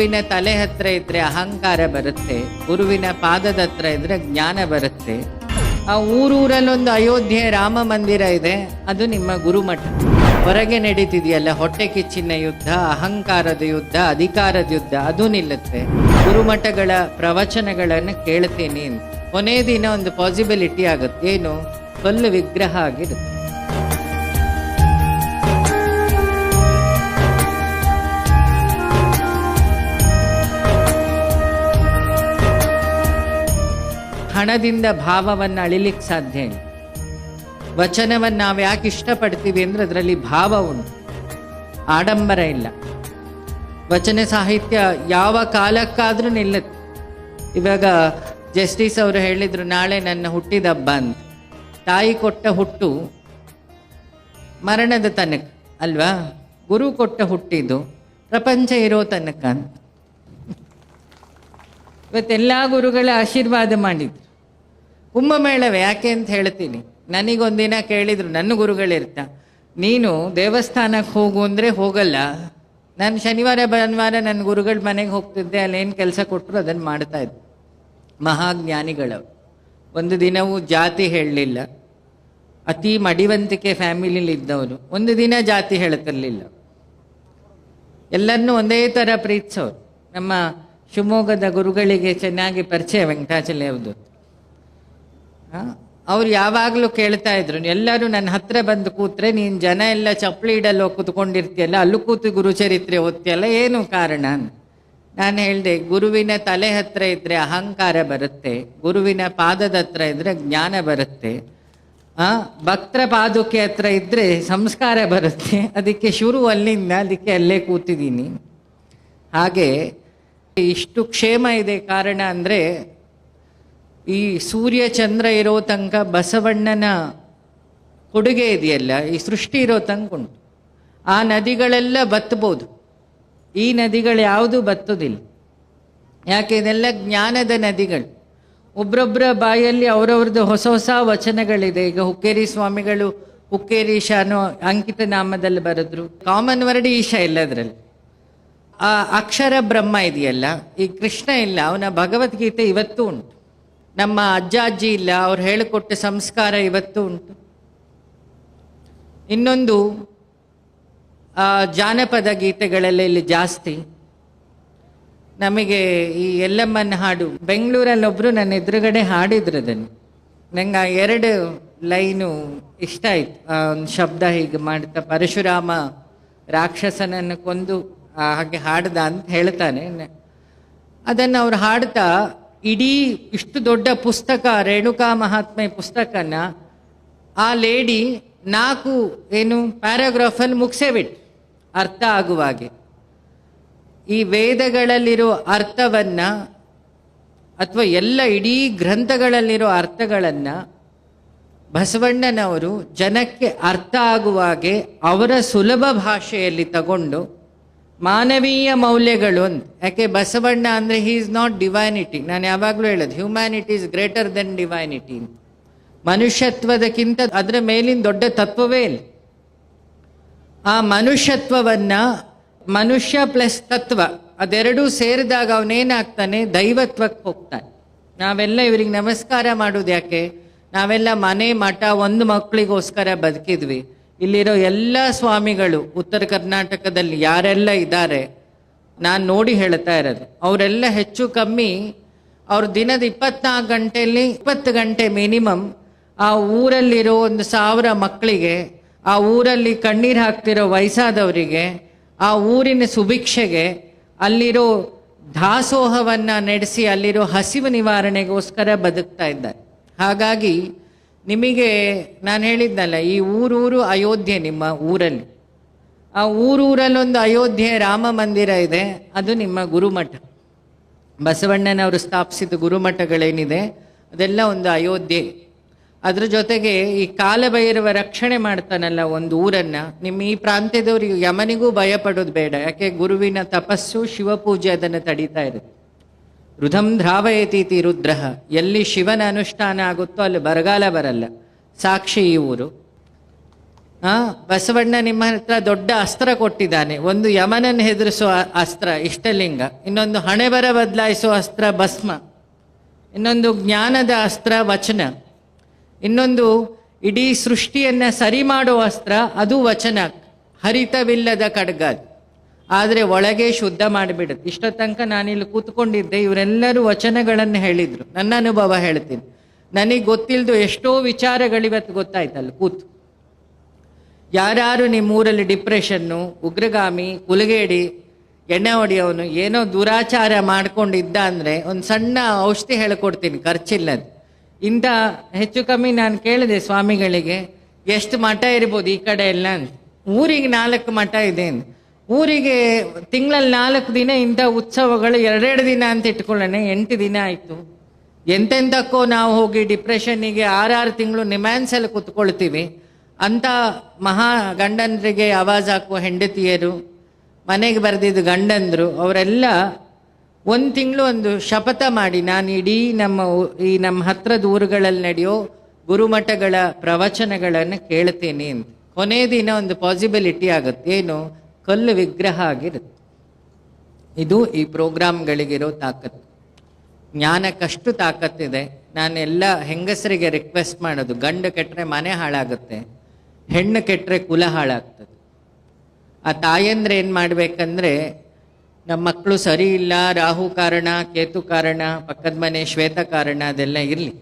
ಗುರುವಿನ ತಲೆ ಹತ್ರ ಇದ್ರೆ ಅಹಂಕಾರ ಬರುತ್ತೆ, ಗುರುವಿನ ಪಾದದ ಹತ್ರ ಇದ್ರೆ ಜ್ಞಾನ ಬರುತ್ತೆ. ಆ ಊರೂರಲ್ಲೊಂದು ಅಯೋಧ್ಯೆ ರಾಮ ಮಂದಿರ ಇದೆ, ಅದು ನಿಮ್ಮ ಗುರುಮಠ. ಹೊರಗೆ ನಡೀತಿದೆಯಲ್ಲ, ಹೊಟ್ಟೆ ಕಿಚ್ಚಿನ ಯುದ್ಧ, ಅಹಂಕಾರದ ಯುದ್ಧ, ಅಧಿಕಾರದ ಯುದ್ಧ, ಅದು ನಿಲ್ಲುತ್ತೆ. ಗುರುಮಠಗಳ ಪ್ರವಚನಗಳನ್ನು ಕೇಳ್ತೀನಿ ಕೊನೆ ದಿನ ಒಂದು ಪಾಸಿಬಿಲಿಟಿ ಆಗುತ್ತೆ, ಏನು? ಕಲ್ಲು ವಿಗ್ರಹ ಆಗಿರುತ್ತೆ. ಹಣದಿಂದ ಭಾವವನ್ನು ಅಳಿಲಿಕ್ಕೆ ಸಾಧ್ಯ ಇಲ್ಲ. ವಚನವನ್ನು ನಾವು ಯಾಕೆ ಇಷ್ಟಪಡ್ತೀವಿ ಅಂದರೆ ಅದರಲ್ಲಿ ಭಾವ ಉಂಟು. ಆಡಂಬರ ಇಲ್ಲ. ವಚನ ಸಾಹಿತ್ಯ ಯಾವ ಕಾಲಕ್ಕಾದರೂ ನಿಲ್ಲುತ್ತೆ. ಇವಾಗ ಜಸ್ಟಿಸ್ ಅವರು ಹೇಳಿದರು, ನಾಳೆ ನನ್ನ ಹುಟ್ಟಿದ ಹಬ್ಬ ಅಂತ. ತಾಯಿ ಕೊಟ್ಟ ಹುಟ್ಟು ಮರಣದ ತನಕ ಅಲ್ವಾ? ಗುರು ಕೊಟ್ಟ ಹುಟ್ಟಿದ್ದು ಪ್ರಪಂಚ ಇರೋ ತನಕ ಅಂತ. ಇವತ್ತೆಲ್ಲ ಗುರುಗಳ ಆಶೀರ್ವಾದ ಮಾಡಿದ್ರು. ಕುಂಭಮೇಳವೇ ಯಾಕೆ ಅಂತ ಹೇಳ್ತೀನಿ. ನನಗೊಂದಿನ ಕೇಳಿದ್ರು, ನನ್ನ ಗುರುಗಳಿರ್ತ, ನೀನು ದೇವಸ್ಥಾನಕ್ಕೆ ಹೋಗು ಅಂದರೆ ಹೋಗಲ್ಲ. ನಾನು ಶನಿವಾರ, ಭಾನುವಾರ ನನ್ನ ಗುರುಗಳ ಮನೆಗೆ ಹೋಗ್ತಿದ್ದೆ ಅಲ್ಲೇನು ಕೆಲಸ ಕೊಟ್ಟರು ಅದನ್ನು ಮಾಡ್ತಾ ಇದ್ದೆ. ಮಹಾಜ್ಞಾನಿಗಳು ಒಂದು ದಿನವೂ ಜಾತಿ ಹೇಳಲಿಲ್ಲ. ಅತಿ ಮಡಿವಂತಿಕೆ ಫ್ಯಾಮಿಲಿಲಿ ಇದ್ದವರು. ಒಂದು ದಿನ ಜಾತಿ ಹೇಳ್ತಿರ್ಲಿಲ್ಲ. ಎಲ್ಲರನ್ನೂ ಒಂದೇ ಥರ ಪ್ರೀತಿಸೋರು. ನಮ್ಮ ಶಿವಮೊಗ್ಗದ ಗುರುಗಳಿಗೆ ಚೆನ್ನಾಗಿ ಪರಿಚಯ ವೆಂಕಟಾಚಲ ಅವ್ರು ಯಾವಾಗಲೂ ಕೇಳ್ತಾ ಇದ್ರು, ಎಲ್ಲರೂ ನನ್ನ ಹತ್ರ ಬಂದು ಕೂತ್ರೆ ನೀನು ಜನ ಎಲ್ಲ ಚಪ್ಪಲಿ ಇಡಲ್ಲ ಕೂತ್ಕೊಂಡಿರ್ತೀಯಲ್ಲ, ಅಲ್ಲೂ ಕೂತು ಗುರುಚರಿತ್ರೆ ಓದ್ತಿಯಲ್ಲ, ಏನು ಕಾರಣ? ನಾನು ಹೇಳಿದೆ, ಗುರುವಿನ ತಲೆ ಹತ್ರ ಇದ್ರೆ ಅಹಂಕಾರ ಬರುತ್ತೆ, ಗುರುವಿನ ಪಾದದ ಹತ್ರ ಇದ್ರೆ ಜ್ಞಾನ ಬರುತ್ತೆ ಭಕ್ತರ ಪಾದುಕೆ ಹತ್ರ ಇದ್ರೆ ಸಂಸ್ಕಾರ ಬರುತ್ತೆ, ಅದಕ್ಕೆ ಶುರು ಅಲ್ಲಿಂದ ಅದಕ್ಕೆ ಅಲ್ಲೇ ಕೂತಿದ್ದೀನಿ. ಹಾಗೆ, ಇಷ್ಟು ಕ್ಷೇಮ ಇದೆ ಕಾರಣ ಅಂದರೆ ಈ ಸೂರ್ಯ ಚಂದ್ರ ಇರೋ ತನಕ ಬಸವಣ್ಣನ ಕೊಡುಗೆ ಇದೆಯಲ್ಲ, ಈ ಸೃಷ್ಟಿ ಇರೋ ತನಕ ಉಂಟು. ಆ ನದಿಗಳೆಲ್ಲ ಬತ್ತಬಹುದು ಈ ನದಿಗಳು ಯಾವುದು ಬತ್ತೋದಿಲ್ಲ. ಯಾಕೆ? ಇದೆಲ್ಲ ಜ್ಞಾನದ ನದಿಗಳು. ಒಬ್ರೊಬ್ಬರ ಬಾಯಲ್ಲಿ ಅವರವ್ರದ್ದು ಹೊಸ ಹೊಸ ವಚನಗಳಿದೆ. ಈಗ ಹುಕ್ಕೇರಿ ಸ್ವಾಮಿಗಳು ಹುಕ್ಕೇರಿ ಶಾನು ಅಂಕಿತ ನಾಮದಲ್ಲಿ ಬರೆದ್ರು. ಕಾಮನ್ ವರ್ಡ್ ಈಶಾ ಎಲ್ಲದರಲ್ಲಿ ಆ ಅಕ್ಷರ ಬ್ರಹ್ಮ ಇದೆಯಲ್ಲ, ಈ ಕೃಷ್ಣ ಇಲ್ಲ, ಅವನ ಭಗವದ್ಗೀತೆ ಇವತ್ತೂ ಉಂಟು. ನಮ್ಮ ಅಜ್ಜ ಅಜ್ಜಿ ಇಲ್ಲ, ಅವ್ರು ಹೇಳಿಕೊಟ್ಟ ಸಂಸ್ಕಾರ ಇವತ್ತು ಉಂಟು. ಇನ್ನೊಂದು ಜಾನಪದ ಗೀತೆಗಳೆಲ್ಲ ಇಲ್ಲಿ ಜಾಸ್ತಿ. ನಮಗೆ ಈ ಎಲ್ಲಮ್ಮನ ಹಾಡು, ಬೆಂಗಳೂರಲ್ಲಿ ಒಬ್ರು ನನ್ನ ಎದುರುಗಡೆ ಹಾಡಿದ್ರು ಅದನ್ನು. ನಂಗೆ ಎರಡು ಲೈನು ಇಷ್ಟ ಆಯ್ತು. ಆ, ಒಂದು ಶಬ್ದ ಹೀಗೆ ಮಾಡ್ತಾ, ಪರಶುರಾಮ ರಾಕ್ಷಸನನ್ನು ಕೊಂದು ಹಾಗೆ ಹಾಡ್ದ ಅಂತ ಹೇಳ್ತಾನೆ. ಅದನ್ನು ಅವ್ರು ಹಾಡ್ತಾ ಇಡೀ ಇಷ್ಟು ದೊಡ್ಡ ಪುಸ್ತಕ, ರೇಣುಕಾ ಮಹಾತ್ಮೆ ಪುಸ್ತಕನ, ಆ ಲೇಡಿ ನಾಲ್ಕು ಏನು ಪ್ಯಾರಾಗ್ರಾಫಲ್ಲಿ ಮುಗಿಸೇ ಬಿಟ್ಟು ಅರ್ಥ ಆಗುವಾಗೆ ಈ ವೇದಗಳಲ್ಲಿರೋ ಅರ್ಥವನ್ನು, ಅಥವಾ ಎಲ್ಲ ಇಡೀ ಗ್ರಂಥಗಳಲ್ಲಿರೋ ಅರ್ಥಗಳನ್ನು ಬಸವಣ್ಣನವರು ಜನಕ್ಕೆ ಅರ್ಥ ಆಗುವಾಗೆ ಅವರ ಸುಲಭ ಭಾಷೆಯಲ್ಲಿ ತಗೊಂಡು ಮಾನವೀಯ ಮೌಲ್ಯಗಳು ಅಂತ ಯಾಕೆ ಬಸವಣ್ಣ ಅಂದರೆ ಹೀ ಇಸ್ ನಾಟ್ ಡಿವೈನಿಟಿ ನಾನು ಯಾವಾಗಲೂ ಹೇಳೋದು humanity is greater than divinity ಮನುಷ್ಯತ್ವದಕ್ಕಿಂತ ಅದರ ಮೇಲಿನ ದೊಡ್ಡ ತತ್ವವೇ ಇಲ್ಲ. ಆ ಮನುಷ್ಯತ್ವವನ್ನು ಮನುಷ್ಯ ಪ್ಲಸ್ ತತ್ವ ಅದೆರಡೂ ಸೇರಿದಾಗ ಅವನೇನಾಗ್ತಾನೆ? ದೈವತ್ವಕ್ಕೆ ಹೋಗ್ತಾನೆ. ನಾವೆಲ್ಲ ಇವರಿಗೆ ನಮಸ್ಕಾರ ಮಾಡೋದು ಯಾಕೆ? ನಾವೆಲ್ಲ ಮನೆ ಮಠ ಒಂದು ಮಕ್ಕಳಿಗೋಸ್ಕರ ಬದುಕಿದ್ವಿ. ಇಲ್ಲಿರೋ ಎಲ್ಲ ಸ್ವಾಮಿಗಳು ಉತ್ತರ ಕರ್ನಾಟಕದಲ್ಲಿ ಯಾರೆಲ್ಲ ಇದ್ದಾರೆ, ನಾನು ನೋಡಿ ಹೇಳ್ತಾ ಇರೋದು. ಅವರೆಲ್ಲ ಹೆಚ್ಚು ಕಮ್ಮಿ ಅವ್ರ ದಿನದ ಇಪ್ಪತ್ನಾಲ್ಕು ಗಂಟೆಯಲ್ಲಿ ಇಪ್ಪತ್ತು ಗಂಟೆ ಮಿನಿಮಮ್ ಆ ಊರಲ್ಲಿರೋ ಒಂದು ಸಾವಿರ ಮಕ್ಕಳಿಗೆ, ಆ ಊರಲ್ಲಿ ಕಣ್ಣೀರು ಹಾಕ್ತಿರೋ ವಯಸ್ಸಾದವರಿಗೆ, ಆ ಊರಿನ ಸುಭಿಕ್ಷೆಗೆ, ಅಲ್ಲಿರೋ ದಾಸೋಹವನ್ನು ನಡೆಸಿ ಅಲ್ಲಿರೋ ಹಸಿವು ನಿವಾರಣೆಗೋಸ್ಕರ ಬದುಕ್ತಾ ಇದ್ದಾರೆ. ಹಾಗಾಗಿ ನಿಮಗೆ ನಾನು ಹೇಳಿದ್ನಲ್ಲ, ಈ ಊರೂರು ಅಯೋಧ್ಯೆ ನಿಮ್ಮ ಊರಲ್ಲಿ. ಆ ಊರೂರಲ್ಲೊಂದು ಅಯೋಧ್ಯೆ ರಾಮ ಮಂದಿರ ಇದೆ, ಅದು ನಿಮ್ಮ ಗುರುಮಠ. ಬಸವಣ್ಣನವರು ಸ್ಥಾಪಿಸಿದ ಗುರುಮಠಗಳೇನಿದೆ, ಅದೆಲ್ಲ ಒಂದು ಅಯೋಧ್ಯೆ. ಅದ್ರ ಜೊತೆಗೆ ಈ ಕಾಲಭೈರವ ರಕ್ಷಣೆ ಮಾಡ್ತಾನಲ್ಲ ಒಂದು ಊರನ್ನ, ನಿಮ್ಮ ಈ ಪ್ರಾಂತ್ಯದವ್ರಿಗೆ ಯಮನಿಗೂ ಭಯ ಪಡೋದು ಬೇಡ, ಯಾಕೆ ಗುರುವಿನ ತಪಸ್ಸು ಶಿವಪೂಜೆ ಅದನ್ನು ತಡೀತಾ ಇರುತ್ತೆ. ರುಧಂ ಧ್ರಾವಯತೀತಿ ರುದ್ರ. ಎಲ್ಲಿ ಶಿವನ ಅನುಷ್ಠಾನ ಆಗುತ್ತೋ ಅಲ್ಲಿ ಬರಗಾಲ ಬರಲ್ಲ. ಸಾಕ್ಷಿ ಈ ಊರು. ಆ, ಬಸವಣ್ಣ ನಿಮ್ಮ ಹತ್ರ ದೊಡ್ಡ ಅಸ್ತ್ರ ಕೊಟ್ಟಿದ್ದಾನೆ. ಒಂದು ಯಮನನ್ನು ಹೆದರಿಸುವ ಅಸ್ತ್ರ, ಇಷ್ಟಲಿಂಗ. ಇನ್ನೊಂದು ಹಣೆಬರ ಬದಲಾಯಿಸುವ ಅಸ್ತ್ರ, ಭಸ್ಮ. ಇನ್ನೊಂದು ಜ್ಞಾನದ ಅಸ್ತ್ರ, ವಚನ. ಇನ್ನೊಂದು ಇಡೀ ಸೃಷ್ಟಿಯನ್ನ ಸರಿ ಮಾಡುವ ಅಸ್ತ್ರ, ಅದು ವಚನ. ಹರಿತವಿಲ್ಲದ ಖಡ್ಗ. ಅದು. ಆದರೆ ಒಳಗೆ ಶುದ್ಧ ಮಾಡಿಬಿಡುತ್ತೆ ಇಷ್ಟ ತನಕ ನಾನಿಲ್ಲಿ ಕೂತ್ಕೊಂಡಿದ್ದೆ, ಇವರೆಲ್ಲರೂ ವಚನಗಳನ್ನು ಹೇಳಿದರು. ನನ್ನ ಅನುಭವ ಹೇಳ್ತೀನಿ. ನನಗೆ ಗೊತ್ತಿಲ್ಲದು ಎಷ್ಟೋ ವಿಚಾರಗಳಿವತ್ತು ಗೊತ್ತಾಯ್ತಲ್ಲ, ಕೂತು. ಯಾರ್ಯಾರು ನಿಮ್ಮೂರಲ್ಲಿ ಡಿಪ್ರೆಷನ್ನು, ಉಗ್ರಗಾಮಿ ಕುಲಗೇಡಿ ಎಣ್ಣೆ ಹೊಡೆಯೋನು, ಏನೋ ದುರಾಚಾರ ಮಾಡ್ಕೊಂಡಿದ್ದ ಅಂದರೆ ಒಂದು ಸಣ್ಣ ಔಷಧಿ ಹೇಳ್ಕೊಡ್ತೀನಿ, ಖರ್ಚಿಲ್ಲದ. ಇಂಥ ಹೆಚ್ಚು ಕಮ್ಮಿ ನಾನು ಕೇಳಿದೆ ಸ್ವಾಮಿಗಳಿಗೆ, ಎಷ್ಟು ಮಠ ಇರ್ಬೋದು ಈ ಕಡೆ ಎಲ್ಲ ಅಂತ. ಊರಿಗೆ ನಾಲ್ಕು ಮಠ ಇದೆ ಅಂತ. ಊರಿಗೆ ತಿಂಗಳಲ್ಲಿ ನಾಲ್ಕು ದಿನ ಇಂಥ ಉತ್ಸವಗಳು ಎರಡೆರಡು ದಿನ ಅಂತ ಇಟ್ಕೊಳ್ಳೋಣ, ಎಂಟು ದಿನ ಆಯಿತು. ಎಂತೆಂಥಕ್ಕೋ ನಾವು ಹೋಗಿ ಡಿಪ್ರೆಷನ್ನಿಗೆ ಆರಾರು ತಿಂಗಳು ನಿಮ್ಯಾನ್ಸಲ್ಲಿ ಕೂತ್ಕೊಳ್ತೀವಿ. ಅಂಥ ಮಹಾ ಗಂಡಂದ್ರಿಗೆ ಆವಾಜ್ ಹಾಕುವ ಹೆಂಡತಿಯರು, ಮನೆಗೆ ಬರೆದಿದ್ದು ಗಂಡಂದರು, ಅವರೆಲ್ಲ ಒಂದು ತಿಂಗಳು ಒಂದು ಶಪಥ ಮಾಡಿ, ನಾನು ಇಡೀ ನಮ್ಮ ಈ ನಮ್ಮ ಹತ್ರದ ಊರುಗಳಲ್ಲಿ ನಡೆಯೋ ಗುರುಮಠಗಳ ಪ್ರವಚನಗಳನ್ನು ಕೇಳ್ತೇನೆ ಅಂತ. ಕೊನೆ ದಿನ ಒಂದು ಪಾಸಿಬಿಲಿಟಿ ಆಗುತ್ತೆ. ಏನು? ಕಲ್ಲು ವಿಗ್ರಹ ಆಗಿರುತ್ತೆ. ಇದು ಈ ಪ್ರೋಗ್ರಾಮ್ಗಳಿಗಿರೋ ತಾಕತ್ತು. ಜ್ಞಾನಕ್ಕಷ್ಟು ತಾಕತ್ತಿದೆ. ನಾನೆಲ್ಲ ಹೆಂಗಸರಿಗೆ ರಿಕ್ವೆಸ್ಟ್ ಮಾಡೋದು, ಗಂಡು ಕೆಟ್ಟರೆ ಮನೆ ಹಾಳಾಗುತ್ತೆ, ಹೆಣ್ಣು ಕೆಟ್ಟರೆ ಕುಲ ಹಾಳಾಗ್ತದೆ. ಆ ತಾಯಂದ್ರೆ ಏನು ಮಾಡಬೇಕಂದ್ರೆ, ನಮ್ಮ ಮಕ್ಕಳು ಸರಿ ಇಲ್ಲ, ರಾಹು ಕಾರಣ, ಕೇತು ಕಾರಣ, ಪಕ್ಕದ ಮನೆ ಶ್ವೇತ ಕಾರಣ ಅದೆಲ್ಲ ಇರಲಿ.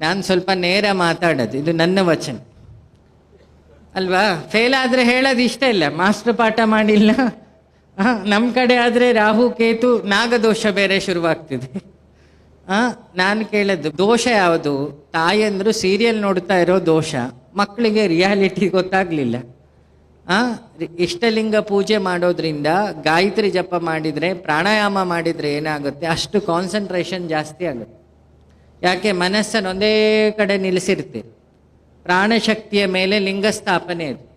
ನಾನು ಸ್ವಲ್ಪ ನೇರ ಮಾತಾಡೋದು, ಇದು ನನ್ನ ವಚನ. ಅಲ್ವಾ? ಫೇಲ್ ಆದರೆ ಹೇಳೋದು ಇಷ್ಟ ಇಲ್ಲ. ಮಾಸ್ಟರ್ ಪಾಠ ಮಾಡಿಲ್ಲ. ನಮ್ಮ ಕಡೆ ಆದರೆ ರಾಹು, ಕೇತು, ನಾಗದೋಷ ಬೇರೆ ಶುರುವಾಗ್ತಿದೆ. ಆ ನಾನು ಕೇಳದ್ದು ದೋಷ ಯಾವುದು? ತಾಯಂದ್ರು ಸೀರಿಯಲ್ ನೋಡ್ತಾ ಇರೋ ದೋಷ. ಮಕ್ಕಳಿಗೆ ರಿಯಾಲಿಟಿ ಗೊತ್ತಾಗ್ಲಿಲ್ಲ. ಆ ಇಷ್ಟಲಿಂಗ ಪೂಜೆ ಮಾಡೋದ್ರಿಂದ ಗಾಯತ್ರಿ ಜಪ ಮಾಡಿದ್ರೆ, ಪ್ರಾಣಾಯಾಮ ಮಾಡಿದ್ರೆ ಏನಾಗುತ್ತೆ? ಅಷ್ಟು ಕಾನ್ಸಂಟ್ರೇಷನ್ ಜಾಸ್ತಿ ಆಗುತ್ತೆ. ಯಾಕೆ? ಮನಸ್ಸನ್ನು ಒಂದೇ ಕಡೆ ನಿಲ್ಲಿಸಿರ್ತೀರಿ. ಪ್ರಾಣಶಕ್ತಿಯ ಮೇಲೆ ಲಿಂಗ ಸ್ಥಾಪನೆ ಇದೆ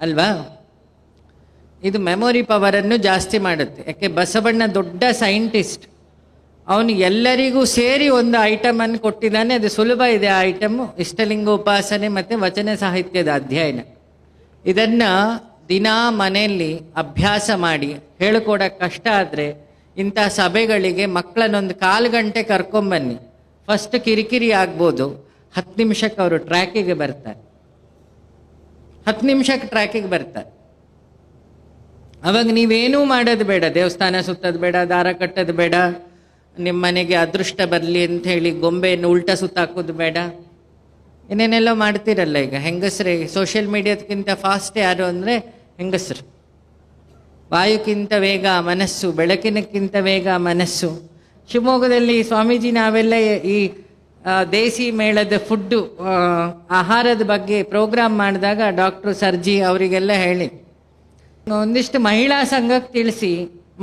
ಅಲ್ವಾ? ಇದು ಮೆಮೊರಿ ಪವರನ್ನು ಜಾಸ್ತಿ ಮಾಡುತ್ತೆ. ಯಾಕೆ? ಬಸವಣ್ಣ ದೊಡ್ಡ ಸೈಂಟಿಸ್ಟ್ ಅವನು ಎಲ್ಲರಿಗೂ ಸೇರಿ ಒಂದು ಐಟಮನ್ನು ಕೊಟ್ಟಿದ್ದಾನೆ. ಅದು ಸುಲಭ ಇದೆ ಆ ಐಟಮ್ ಇಷ್ಟಲಿಂಗ ಉಪಾಸನೆ ಮತ್ತು ವಚನ ಸಾಹಿತ್ಯದ ಅಧ್ಯಯನ. ಇದನ್ನು ದಿನಾ ಮನೆಯಲ್ಲಿ ಅಭ್ಯಾಸ ಮಾಡಿ ಹೇಳ್ಕೊಡೋಕೆ ಕಷ್ಟ ಆದರೆ ಇಂಥ ಸಭೆಗಳಿಗೆ ಮಕ್ಕಳನ್ನೊಂದು ಕಾಲು ಗಂಟೆ ಕರ್ಕೊಂಬನ್ನಿ. ಫಸ್ಟ್ ಕಿರಿಕಿರಿ ಆಗ್ಬೋದು. ಹತ್ತು ನಿಮಿಷಕ್ಕೆ ಅವರು ಟ್ರ್ಯಾಕಿಗೆ ಬರ್ತಾರೆ. ಹತ್ತು ನಿಮಿಷಕ್ಕೆ ಟ್ರ್ಯಾಕಿಗೆ ಬರ್ತಾರೆ. ಅವಾಗ ನೀವೇನೂ ಮಾಡೋದು ಬೇಡ, ದೇವಸ್ಥಾನ ಸುತ್ತೋದು ಬೇಡ, ದಾರ ಕಟ್ಟೋದು ಬೇಡ ನಿಮ್ಮ ಮನೆಗೆ ಅದೃಷ್ಟ ಬರಲಿ ಅಂತ ಹೇಳಿ ಗೊಂಬೆಯನ್ನು ಉಲ್ಟಾ ಸುತ್ತಾಕೋದು ಬೇಡ. ಏನೇನೆಲ್ಲ ಮಾಡ್ತೀರಲ್ಲ ಈಗ, ಹೆಂಗಸ್ರೆ ಸೋಷಿಯಲ್ ಮೀಡಿಯಾದಕ್ಕಿಂತ ಫಾಸ್ಟ್ ಯಾರು ಅಂದರೆ ಹೆಂಗಸ್ರು. ವಾಯುಕ್ಕಿಂತ ವೇಗ ಮನಸ್ಸು, ಬೆಳಕಿನಕ್ಕಿಂತ ವೇಗ ಮನಸ್ಸು. ಶಿವಮೊಗ್ಗದಲ್ಲಿ ಸ್ವಾಮೀಜಿ ನಾವೆಲ್ಲ ಈ ದೇಸಿ ಮೇಳದ ಫುಡ್ಡು ಆಹಾರದ ಬಗ್ಗೆ ಪ್ರೋಗ್ರಾಮ್ ಮಾಡಿದಾಗ ಡಾಕ್ಟ್ರು ಸರ್ಜಿ ಅವರಿಗೆಲ್ಲ ಹೇಳಿ. ಒಂದಿಷ್ಟು ಮಹಿಳಾ ಸಂಘಕ್ಕೆ ತಿಳಿಸಿ,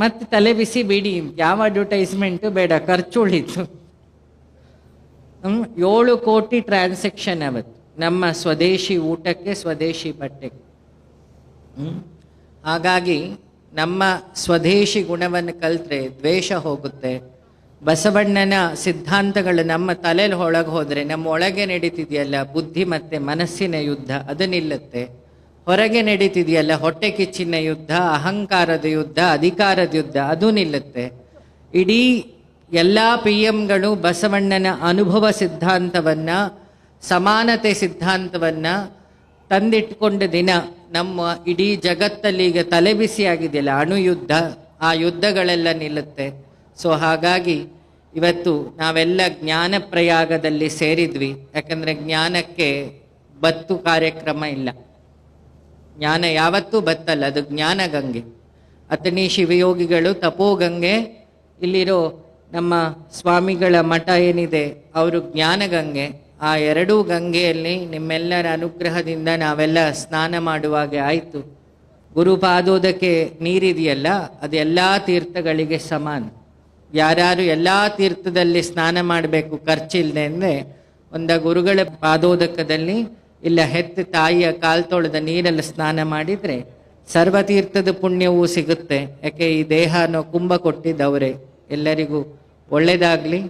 ಮತ್ತೆ ತಲೆ ಬಿಸಿ ಬಿಡಿ. ಯಾವ ಅಡ್ವರ್ಟೈಸ್ಮೆಂಟು ಬೇಡ ಖರ್ಚು ಉಳಿತು ಏಳು ಕೋಟಿ ಟ್ರಾನ್ಸಾಕ್ಷನ್ ಅವತ್ತು. ನಮ್ಮ ಸ್ವದೇಶಿ ಊಟಕ್ಕೆ, ಸ್ವದೇಶಿ ಬಟ್ಟೆಗೆ. ಹಾಗಾಗಿ ನಮ್ಮ ಸ್ವದೇಶಿ ಗುಣವನ್ನು ಕಲ್ತ್ರೆ ದ್ವೇಷ ಹೋಗುತ್ತೆ. ಬಸವಣ್ಣನ ಸಿದ್ಧಾಂತಗಳು ನಮ್ಮ ತಲೆಯಲ್ಲಿ ಒಳಗೆ ಹೋದರೆ, ನಮ್ಮ ಒಳಗೆ ನಡೀತಿದೆಯಲ್ಲ ಬುದ್ಧಿ ಮತ್ತು ಮನಸ್ಸಿನ ಯುದ್ಧ, ಅದು ನಿಲ್ಲುತ್ತೆ. ಹೊರಗೆ ನಡೀತಿದೆಯಲ್ಲ ಹೊಟ್ಟೆ ಕಿಚ್ಚಿನ ಯುದ್ಧ, ಅಹಂಕಾರದ ಯುದ್ಧ, ಅಧಿಕಾರದ ಯುದ್ಧ, ಅದು ನಿಲ್ಲುತ್ತೆ. ಇಡೀ ಎಲ್ಲ ಪಿ ಎಂಗಳು ಬಸವಣ್ಣನ ಅನುಭವ ಸಿದ್ಧಾಂತವನ್ನು, ಸಮಾನತೆ ಸಿದ್ಧಾಂತವನ್ನು ತಂದಿಟ್ಕೊಂಡ ದಿನ ನಮ್ಮ ಇಡೀ ಜಗತ್ತಲ್ಲಿ ಈಗ ಅಣು ಯುದ್ಧ ಆ ಯುದ್ಧಗಳೆಲ್ಲ ನಿಲ್ಲುತ್ತೆ. ಸೊ ಹಾಗಾಗಿ ಇವತ್ತು ನಾವೆಲ್ಲ ಜ್ಞಾನ ಪ್ರಯಾಗದಲ್ಲಿ ಸೇರಿದ್ವಿ. ಯಾಕಂದ್ರೆ ಜ್ಞಾನಕ್ಕೆ ಬತ್ತು ಕಾರ್ಯಕ್ರಮ ಇಲ್ಲ. ಜ್ಞಾನ ಯಾವತ್ತೂ ಬತ್ತಲ್ಲ, ಅದು ಜ್ಞಾನ ಗಂಗೆ. ಅತನಿ ಶಿವಯೋಗಿಗಳು ತಪೋಗಂಗೆ, ಇಲ್ಲಿರೋ ನಮ್ಮ ಸ್ವಾಮಿಗಳ ಮಠ ಏನಿದೆ, ಅವರು ಜ್ಞಾನಗಂಗೆ ಆ ಎರಡೂ ಗಂಗೆಯಲ್ಲಿ ನಿಮ್ಮೆಲ್ಲರ ಅನುಗ್ರಹದಿಂದ ನಾವೆಲ್ಲ ಸ್ನಾನ ಮಾಡುವಾಗೆ ಆಯಿತು. ಗುರುಪಾದೋದಕ್ಕೆ ನೀರಿದೆಯಲ್ಲ ಅದೆಲ್ಲ ತೀರ್ಥಗಳಿಗೆ ಸಮಾನ. ಯಾರ್ಯಾರು ಎಲ್ಲ ತೀರ್ಥದಲ್ಲಿ ಸ್ನಾನ ಮಾಡಬೇಕು ಖರ್ಚಿಲ್ಲದೆ ಅಂದರೆ ಒಂದ ಗುರುಗಳ ಪಾದೋದಕದಲ್ಲಿ ಇಲ್ಲ ಹೆತ್ತ ತಾಯಿಯ ಕಾಲ್ ತೊಳೆದ ನೀರಲ್ಲಿ ಸ್ನಾನ ಮಾಡಿದರೆ ಸರ್ವತೀರ್ಥದ ಪುಣ್ಯವೂ ಸಿಗುತ್ತೆ. ಯಾಕೆ ಈ ದೇಹ ಅನ್ನೋ ಕುಂಭ ಕೊಟ್ಟಿದ್ದವರೇ ಎಲ್ಲರಿಗೂ ಒಳ್ಳೆಯದಾಗಲಿ